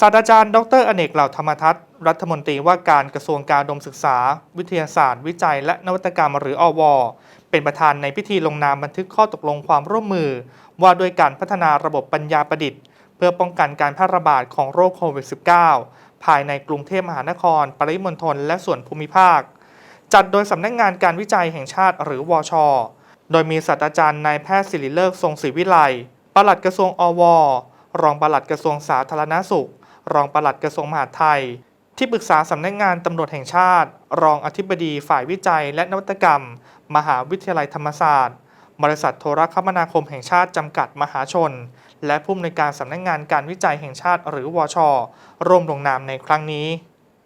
ศาสตราจารย์ ดรอเนกเหล่าธรรมทัศน์รัฐมนตรีว่าการกระทรวงการดมศึกษา วิทยาศาสตร์ วิจัย และนวัตกรรมหรืออว เป็นประธานในพิธีลงนามบันทึกข้อตกลงความร่วมมือ ว่าด้วยการพัฒนาระบบปัญญาประดิษฐ์ เพื่อป้องกันการแพร่ระบาดของโรคโควิด -19 ภายในกรุงเทพมหานคร ปริมณฑลและส่วนภูมิภาค จัดโดยสำนักงานการวิจัยแห่งชาติหรือวช โดยมีศาสตราจารย์นายแพทย์ศิริเลิกทรงศรีวิไลปลัดกระทรวงอว รองปลัดกระทรวงสาธารณสุข รองปลัดกระทรวงมหาดไทย ที่ปรึกษาสำนักงานตำรวจแห่งชาติ รองอธิบดีฝ่ายวิจัยและนวัตกรรม มหาวิทยาลัยธรรมศาสตร์ บริษัทโทรคมนาคมแห่งชาติจำกัดมหาชน และผู้อำนวยการสำนักงานการวิจัยแห่งชาติ หรือวช ร่วมลงนามในครั้งนี้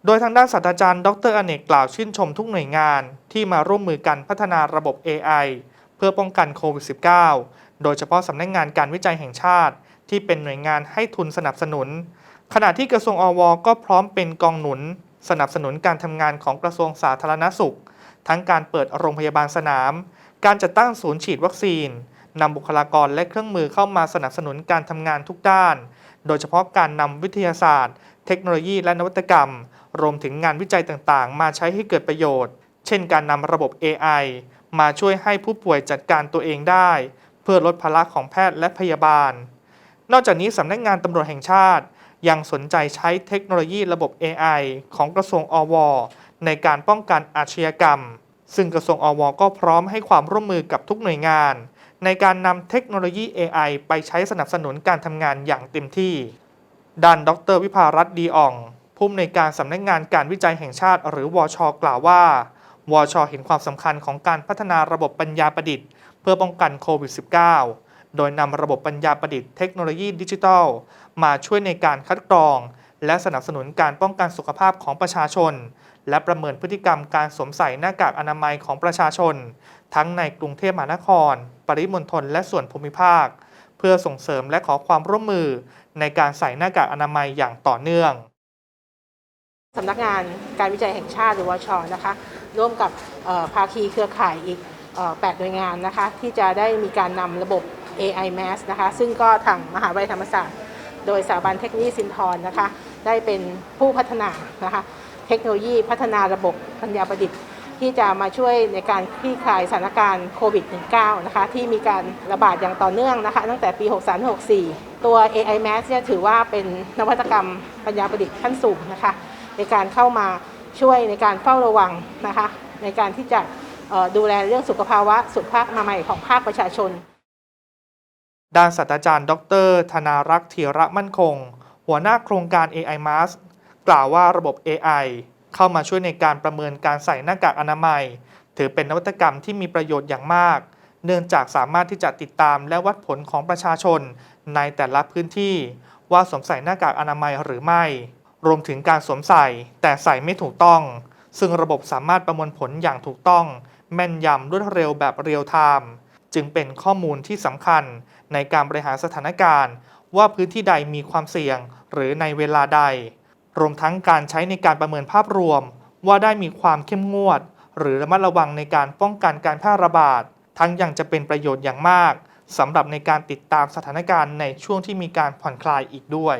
โดยทางด้านศาสตราจารย์ ดรอเนกกล่าวชื่นชมทุกหน่วยงานที่มาร่วมมือกันพัฒนาระบบ AI เพื่อป้องกันโควิด -19 โดยเฉพาะสำนักงานการวิจัยแห่งชาติ ที่เป็นหน่วยงานให้ทุนสนับสนุน ขณะที่กระทรวงอว ก็พร้อมเป็นกองหนุน สนับสนุนการทำงานของกระทรวงสาธารณสุข ทั้งการเปิดโรงพยาบาลสนาม การจัดตั้งศูนย์ฉีดวัคซีนนำบุคลากรและเครื่องมือเข้ามาสนับสนุนการทำงานทุกด้าน โดยเฉพาะการนำวิทยาศาสตร์ เทคโนโลยีและนวัตกรรม รวมถึงงานวิจัยต่างๆ มาใช้ให้เกิดประโยชน์ เช่น การนำระบบ AI มาช่วยให้ผู้ป่วยจัดการตัวเองได้ เพื่อลดภาระของแพทย์และพยาบาล นอกจากนี้สำนักงานตำรวจแห่งชาติ ยังสนใจใช้เทคโนโลยีระบบ AI ของกระทรวงอว ในการป้องกันอาชญากรรม ซึ่งกระทรวงอว ก็พร้อมให้ความร่วมมือกับทุกหน่วยงาน ในการนำเทคโนโลยี AI ไปใช้สนับสนุนการทำงานอย่างเต็มที่ ด้านดรวิภารัตน์ดีอ่อง ผู้อำนวยการสำนักงานการวิจัยแห่งชาติ หรือวชกล่าวว่าวชเห็นความสำคัญของการพัฒนาระบบปัญญาประดิษฐ์ เพื่อป้องกันโควิด -19 โดยนำระบบปัญญาประดิษฐ์เทคโนโลยีดิจิทัล มาช่วยในการคัดกรอง และสนับสนุนการป้องกันสุขภาพของประชาชน และประเมินพฤติกรรมการสวมใส่หน้ากากอนามัยของประชาชน ทั้งในกรุงเทพมหานคร ปริมณฑลและส่วนภูมิภาค เพื่อส่งเสริมและขอความร่วมมือ ในการใส่หน้ากากอนามัยอย่างต่อเนื่องสำนักงานการวิจัยแห่งชาติหรือวชนะคะ ร่วมกับภาคีเครือข่ายอีก8หน่วยงานนะคะ ที่จะได้มีการนำระบบ AI Mass นะคะ ซึ่งก็ทางมหาวิทยาลัยธรรมศาสตร์ โดยสถาบันเทคโนโลยีสินทรนะคะ ได้เป็นผู้พัฒนานะคะ เทคโนโลยีพัฒนาระบบปัญญาประดิษฐ์ ที่จะมาช่วยในการคลี่คลายสถานการณ์โควิด -19 นะคะ ที่มีการระบาดอย่างต่อเนื่องนะคะ ตั้งแต่ปี 63-64 ตัว AI Mass เนี่ยถือว่าเป็นนวัตกรรมปัญญาประดิษฐ์ขั้นสูงนะคะ ในการเข้ามาช่วยในการเฝ้าระวังนะคะ ในการที่จะดูแลเรื่องสุขภาวะสุขภาพอนามัยของภาคประชาชน ด้านศาสตราจารย์ ดร ธนารักษ์ธีระมั่นคง หัวหน้าโครงการ AI Mask กล่าวว่าระบบ AI เข้ามาช่วยในการประเมินการใส่หน้ากากอนามัย ถือเป็นนวัตกรรมที่มีประโยชน์อย่างมาก เนื่องจากสามารถที่จะติดตามและวัดผลของประชาชน ในแต่ละพื้นที่ ว่าสวมใส่หน้ากากอนามัยหรือไม่ รวมถึงการสวมใส่ แต่ใส่ไม่ถูกต้อง ซึ่งระบบสามารถประมวลผลอย่างถูกต้อง แม่นยำรวดเร็วแบบเรียลไทม์ จึงเป็นข้อมูลที่สำคัญในการบริหารสถานการณ์ ว่าพื้นที่ใดมีความเสี่ยงหรือในเวลาใด รวมทั้งการใช้ในการประเมินภาพรวม ว่าได้มีความเข้มงวด หรือระมัดระวังในการป้องกันการแพร่ระบาด ทั้งยังจะเป็นประโยชน์อย่างมากสำหรับในการติดตามสถานการณ์ในช่วงที่มีการผ่อนคลายอีกด้วย